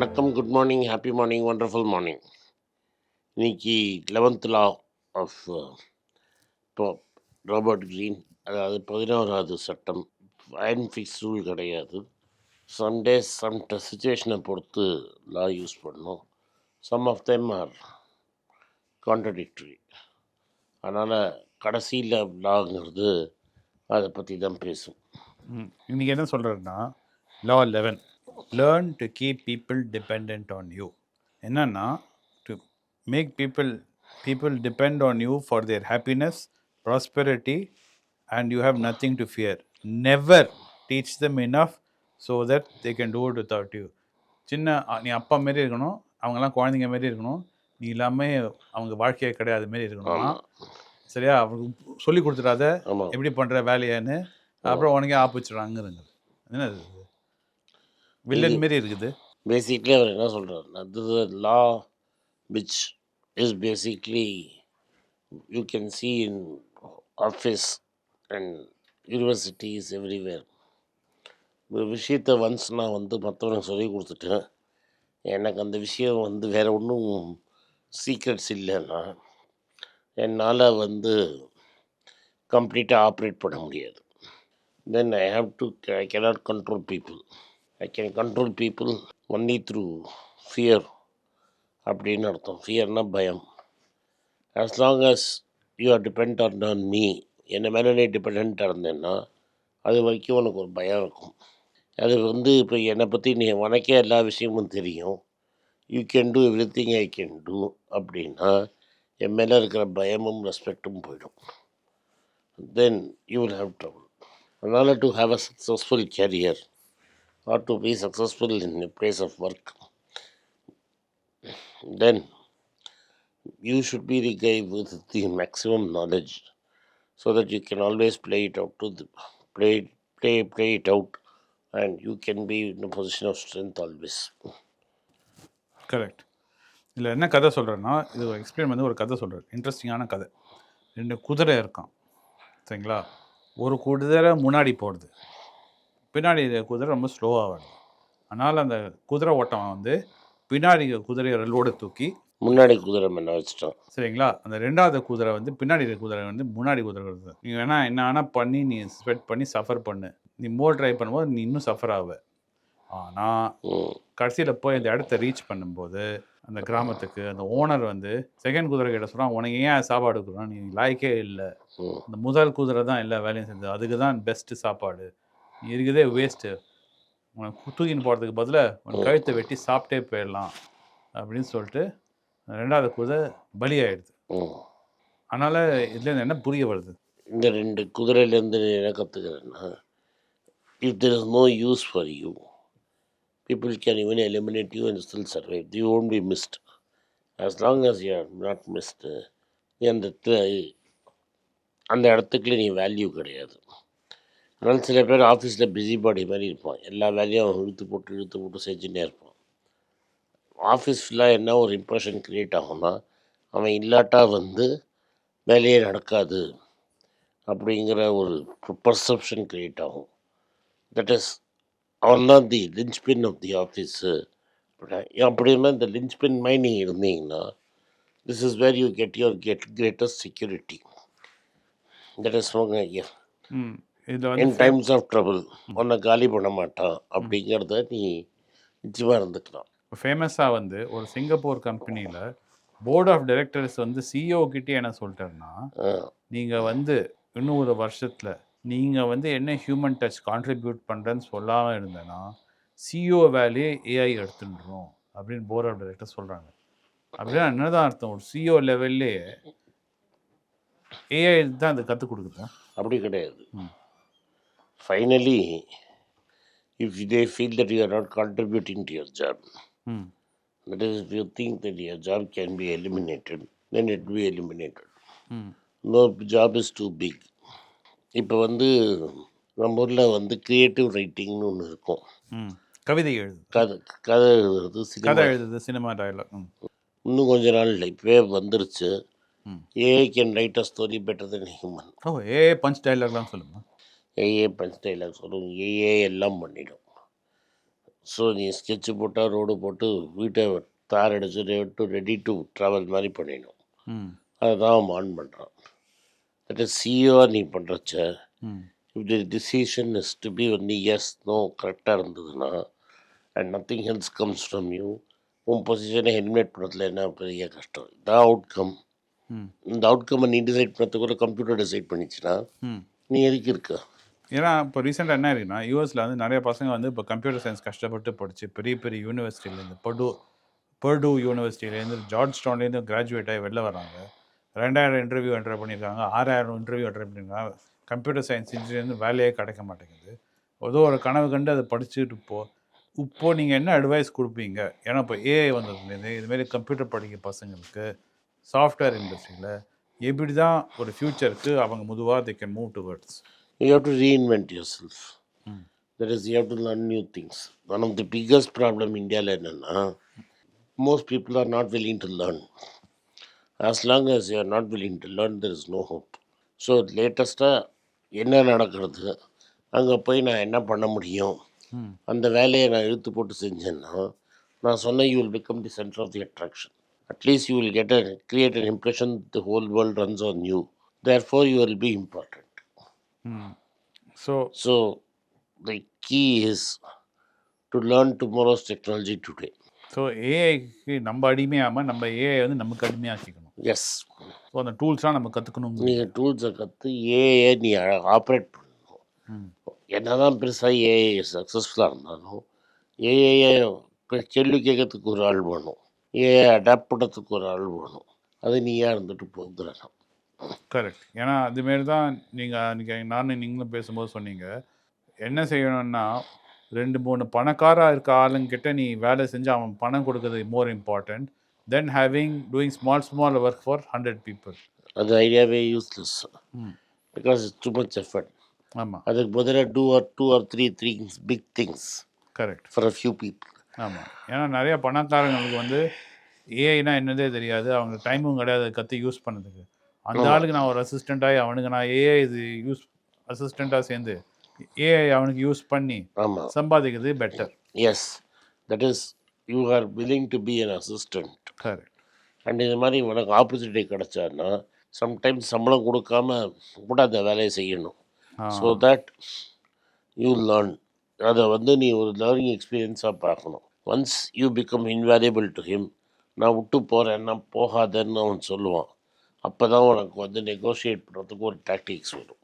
வணக்கம் good morning happy morning wonderful morning இன்னைக்கு eleventh law of இப்போ ராபர்ட் க்ரீன் அதாவது பதினோராவது சட்டம் அயன் ஃபிக்ஸ் ரூல் கிடையாது. சம் டேஸ் சம் சுச்சுவேஷனை பொறுத்து லா யூஸ் பண்ணும். Some of them are contradictory அதனால் கடைசியில் லாங்கிறது அதை பற்றி தான் பேசும் இன்றைக்கி என்ன சொல்கிறேன்னா law eleven learn to keep people depend on you என்னன்னா to make people people depend on you for their happiness prosperity and you have nothing to fear never teach them enough so that they can do it without you சின்ன நீ அப்பா மாரி இருக்கணும் அவங்கெல்லாம் குழந்தைங்க மாரி இருக்கணும் நீ இல்லாமல் அவங்க வாழ்க்கையே கிடையாது மாரி இருக்கணும்னா சரியா? அவங்களுக்கு சொல்லி கொடுத்துடாத எப்படி பண்ணுற வேலையான்னு அப்புறம் உனக்கே ஆப் வச்சுடுறாங்கிறங்க என்ன இது? வில்லன் மாரி இருக்குது. பேசிக்லி அவர் என்ன சொல்கிறார் அது law which is basically you can see in office and universities everywhere ஒரு விஷயத்தை ஒன்ஸ் நான் வந்து மற்றவனுக்கு சொல்லி கொடுத்துட்டேன். எனக்கு அந்த விஷயம் வந்து வேறு ஒன்றும் சீக்ரெட்ஸ் இல்லைன்னா என்னால் வந்து கம்ப்ளீட்டாக ஆப்ரேட் பண்ண முடியாது. Then I have to I cannot control people I can control people only through fear அப்படின்னு அர்த்தம். ஃபியர்னால் பயம். As long as you are depend on on me என்னை மேலே நீ டிபெண்ட்டாக இருந்தேன்னா அது வரைக்கும் உனக்கு ஒரு பயம் இருக்கும். அது வந்து இப்போ என்னை பற்றி நீ உனக்கே எல்லா விஷயமும் தெரியும். You can do everything I can do அப்படின்னா என் மேலே இருக்கிற பயமும் ரெஸ்பெக்டும் போயிடும். Then you will have trouble அதனால் to have a successful career or to be successful in a place of work, then you should be the guy with the maximum knowledge so that you can always play it out to the play play play it out and you can be in a position of strength always. Correct இதில் என்ன கதை சொல்கிறேன்னா இது explain வந்து ஒரு கதை சொல்கிறார் இன்ட்ரெஸ்டிங்கான கதை ரெண்டு குதிரை இருக்கான் சரிங்களா ஒரு குதிரை முன்னாடி போடுது பின்னாடி குதிரை ரொம்ப ஸ்லோவாக வருது அதனால் அந்த குதிரை ஓட்டம் வந்து பின்னாடி குதிரையை லோடு தூக்கி முன்னாடி குதிரை என்ன வச்சுட்டோம். சரிங்களா? அந்த ரெண்டாவது குதிரை வந்து பின்னாடி இருக்க குதிரை வந்து முன்னாடி குதிரை வருது. நீ வேணா என்ன வேணா பண்ணி நீ ஸ்வெட் பண்ணி சஃபர் பண்ணு. நீ மோர் ட்ரை பண்ணும்போது நீ இன்னும் சஃபர் ஆவ. ஆனால் கடைசியில் போய் அந்த இடத்த ரீச் பண்ணும்போது அந்த கிராமத்துக்கு அந்த ஓனர் வந்து செகண்ட் குதிரை கிட்ட சொல்கிறான் உனக்கு ஏன் சாப்பாடு கொடுக்குறான் நீ லாய்க்கே இல்லை. அந்த முதல் குதிரை தான் எல்லா வேலையும் செஞ்சது. அதுக்கு தான் பெஸ்ட்டு சாப்பாடு. நீ இருக்குதே வேஸ்ட்டு உனக்கு தூக்கின்னு போகிறதுக்கு பதிலாக உனக்கு கழுத்தை வெட்டி சாப்பிட்டே போயிடலாம் அப்படின்னு சொல்லிட்டு ரெண்டாவது குதிரை பலியாயிடுது. அதனால் இதுலேருந்து என்ன புரிய வருது இந்த ரெண்டு குதிரையிலேருந்து என்ன கற்றுக்கிறேன்னா if there is no use for you people can even eliminate you and still survive. You won't be missed. As long as you are not missed, uh, நீ அந்த த- அந்த இடத்துக்குள்ள நீ வேல்யூ கிடையாது அதனால் சில பேர் ஆஃபீஸில் பிஸி பாடி மாதிரி இருப்பான். எல்லா வேலையும் அவன் இழுத்து போட்டு இழுத்து போட்டு செஞ்சுட்டே இருப்பான். ஆஃபீஸ் ஃபுல்லாக என்ன ஒரு இம்ப்ரெஷன் க்ரியேட் ஆகும்னா அவன் இல்லாட்டா வந்து வேலையே நடக்காது அப்படிங்கிற ஒரு பர்செப்ஷன் க்ரியேட் ஆகும். தட் இஸ் அவன் தான் தி லின்ச்பின் ஆஃப் தி ஆஃபீஸு அப்படின்னா இந்த லின்ச்பின் மாதிரி நீங்கள் இருந்தீங்கன்னா this is where you get your get greatest security that is hmm. இதில் இன் டைம்ஸ் ஆஃப் ட்ரபிள் உன்னை காலி பண்ண மாட்டான். அப்படிங்கிறத நீ நிச்சயமாக இருந்துக்கலாம். ஃபேமஸாக வந்து ஒரு சிங்கப்பூர் கம்பெனியில் போர்ட் ஆஃப் டைரக்டர்ஸ் வந்து சிஇஓ கிட்டே என்ன சொல்லிட்டாருன்னா நீங்கள் வந்து இன்னும் ஒரு வருஷத்தில் நீங்கள் வந்து என்ன ஹியூமன் டச் கான்ட்ரிபியூட் பண்ணுறேன்னு சொல்லாமல் இருந்தேன்னா சிஇஓ வேலையை ஏஐ எடுத்துட்டுரும் அப்படின்னு போர்ட் ஆஃப் டைரக்டர் சொல்கிறாங்க அப்படின்னா என்னதான் அர்த்தம்? ஒரு சிஇஓ லெவல்லே ஏஐ தான் அது கற்றுக் கொடுக்குது. அப்படி கிடையாது. Finally if they feel that you are not contributing to your job that is you think that your job can be eliminated then it be eliminated no job is too big இப்போ வந்து நம்ம ஊரில் வந்து creative ரைட்டிங்னு ஒன்று இருக்கும். ம் கவிதை எழுது. கதை கதை எழுதுறது கதை எழுதுது சினிமா டயலாக் இன்னும் கொஞ்ச நாள் இப்போவே வந்துருச்சு. AI can write a story better then human oh A punch டயலாக்லாம் சொல்லுங்க ஏஏ பஞ்ச் டைலாக் சொல்லும் ஏஏ எல்லாம் பண்ணிடும். ஸோ நீ ஸ்கெட்சு போட்டால் ரோடு போட்டு வீட்டை தார் அடிச்சு ரெடி ரெடி டு ட்ராவல் மாதிரி பண்ணிடணும் ம். அதுதான் அவன் ஆன் பண்ணுறான் தட் இஸ் சிஓஆ நீ பண்ணுறச்ச the decision is to be only yes no கரெக்டாக இருந்ததுன்னா and nothing else comes from you உன் பொசிஷனை ஹெல்மெட் பண்ணுறதுல என்ன பெரிய கஷ்டம்? இதான் அவுட்கம் ம். இந்த அவுட்கம்மை நீ டிசைட் பண்ணது கூட கம்ப்யூட்டர் டிசைட் பண்ணிச்சுன்னா நீ எதுக்கு இருக்க? ஏன்னா இப்போ ரீசெண்டாக என்ன இருக்குன்னா யூஎஸில் வந்து நிறைய பசங்க வந்து இப்போ கம்ப்யூட்டர் சயின்ஸ் கஷ்டப்பட்டு படித்து பெரிய பெரிய யூனிவர்சிட்டிலேருந்து படு பர்டூ யூனிவர்சிட்டிலேருந்து ஜார்ஜ் டவுன்லேருந்து கிராஜுவேட் ஆகி வெளில வராங்க ரெண்டாயிரம் இன்டர்வியூ என்டர் பண்ணியிருக்காங்க. ஆறாயிரம் இன்டர்வியூ என்டர் பண்ணியிருக்காங்க. கம்ப்யூட்டர் சயின்ஸ் இன்ஜினியர் வேலையே கிடைக்க மாட்டேங்குது. ஏதோ ஒரு கனவு கண்டு அதை படிச்சுட்டு இப்போ இப்போது நீங்கள் என்ன அட்வைஸ் கொடுப்பீங்க? ஏன்னா இப்போ ஏஐ வந்ததுலேருந்து இதுமாரி கம்ப்யூட்டர் படிக்க பசங்களுக்கு சாஃப்ட்வேர் இண்டஸ்ட்ரியில் எப்படி தான் ஒரு ஃப்யூச்சருக்கு அவங்க முதுவாக they can move towards You have to reinvent yourself. Mm. That is, you have to learn new things. One of the biggest problem India என்னன்னா most people are not willing to learn. As long as you are not willing to learn, there is no hope. So லேட்டஸ்ட்டாக என்ன நடக்கிறது அங்கே போய் நான் என்ன பண்ண முடியும் அந்த வேலையை நான் இழுத்து போட்டு செஞ்சேன்னா நான் சொன்ன you will become the centre of the attraction at least you will get a create an impression the whole world runs on you therefore you will be important hmm so So the key is to learn tomorrow's technology today. So ஏஐக்கு நம்ம அடிமையாமல் நம்ம AI வந்து நமக்கு அடிமையாக்கிக்கணும் Yes. So அந்த டூல்ஸ்லாம் நம்ம கற்றுக்கணும் நீங்கள் டூல்ஸை கற்று AA நீ ஆப்ரேட் பண்ணணும். ம் என்னதான் பெருசாக ஏஐ சக்ஸஸ்ஃபுல்லாக இருந்தாலும் ஏஐயை கேள்வி கேட்கறதுக்கு ஒரு ஆள் வேணும். ஏஐ அடாப்ட் பண்ணுறதுக்கு ஒரு ஆள் வேணும். அது நீயா இருந்துட்டு போகிறோம் கரெக்ட். ஏன்னா அதுமாரி தான் நீங்கள் அன்றைக்கி நானும் நீங்களும் பேசும்போது சொன்னீங்க. என்ன செய்யணும்னா ரெண்டு மூணு பணக்காராக இருக்க ஆளுங்கிட்ட நீ வேலை செஞ்சு அவன் பணம் கொடுக்கறது more important then having doing small small work for hundred people அது ஐடியாவே useless because it's too much effort ஆமாம் அதுக்கு பதிலாக two or two or three things big things correct for a few people ஆமாம் ஏன்னா நிறைய பணக்காரங்களுக்கு வந்து ஏஐனா என்னதே தெரியாது. அவங்க டைமும் கிடையாது கற்று யூஸ் பண்ணதுக்கு. அந்த. ஆளுக்கு நான் ஒரு அசிஸ்டண்ட்டாகி அவனுக்கு நான் ஏஐ இது யூஸ் அசிஸ்டண்ட்டாக சேர்ந்து ஏஐ அவனுக்கு யூஸ் பண்ணி சம்பாதிக்கிறது better yes that is you are willing to be an assistant. Correct and இது மாதிரி உனக்கு ஆப்பர்ச்சுனிட்டி கிடைச்சான்னா சம்டைம்ஸ் சம்பளம் கொடுக்காம கூட அந்த வேலையை செய்யணும். ஸோ தட் யூ லேர்ன் அதை வந்து நீ ஒரு லேர்னிங் எக்ஸ்பீரியன்ஸாக பார்க்கணும். Once you become invaluable to him நான் விட்டு போகிறேன்னா போகாதன்னு அவன் சொல்லுவான். அப்போ தான் உனக்கு வந்து நெகோஷியேட் பண்ணுறதுக்கு ஒரு டாக்டிக்ஸ் வரும்.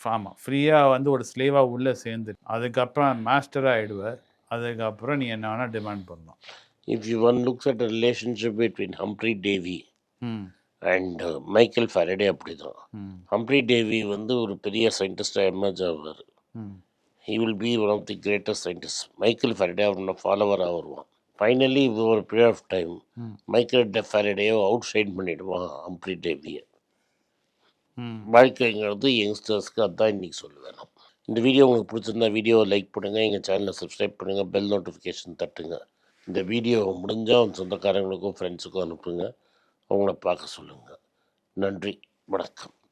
ஆமாம் ஃப்ரீயாக வந்து ஒரு ஸ்லேவாக உள்ளே சேர்ந்து அதுக்கப்புறம் மாஸ்டராக ஆகிடுவேன் அதுக்கப்புறம் நீ என்ன வேணால் டிமாண்ட் பண்ணலாம். If you one looks at relationship between Humphry Davy and Michael Faraday அப்படி தான் ஹம்ப்ரி டேவி வந்து ஒரு பெரிய சயின்டிஸ்டாக எமர்ஜ் ஆவார். He will be one of the greatest scientist Michael Faraday அவரோட ஃபாலோவராக வருவான். ஃபைனலி ஒரு பீரியட் ஆஃப் டைம். மைக்கேல் டெ ஃபெரடேயோ அவுட் ஷைன் பண்ணிடுவான் ஹம்ப்ரி டேவியை வாழ்க்கைங்கிறது யங்ஸ்டர்ஸ்க்கு அதான் இன்றைக்கி சொல்லுவேன். இந்த வீடியோ உங்களுக்கு பிடிச்சிருந்தா வீடியோவை லைக் பண்ணுங்கள் எங்கள் சேனலை சப்ஸ்கிரைப் பண்ணுங்கள் பெல் நோட்டிஃபிகேஷன் தட்டுங்க. இந்த வீடியோ முடிஞ்சால் உங்கள் சொந்தக்காரங்களுக்கும் ஃப்ரெண்ட்ஸுக்கும் அனுப்புங்க. அவங்கள பார்க்க சொல்லுங்கள் நன்றி வணக்கம்.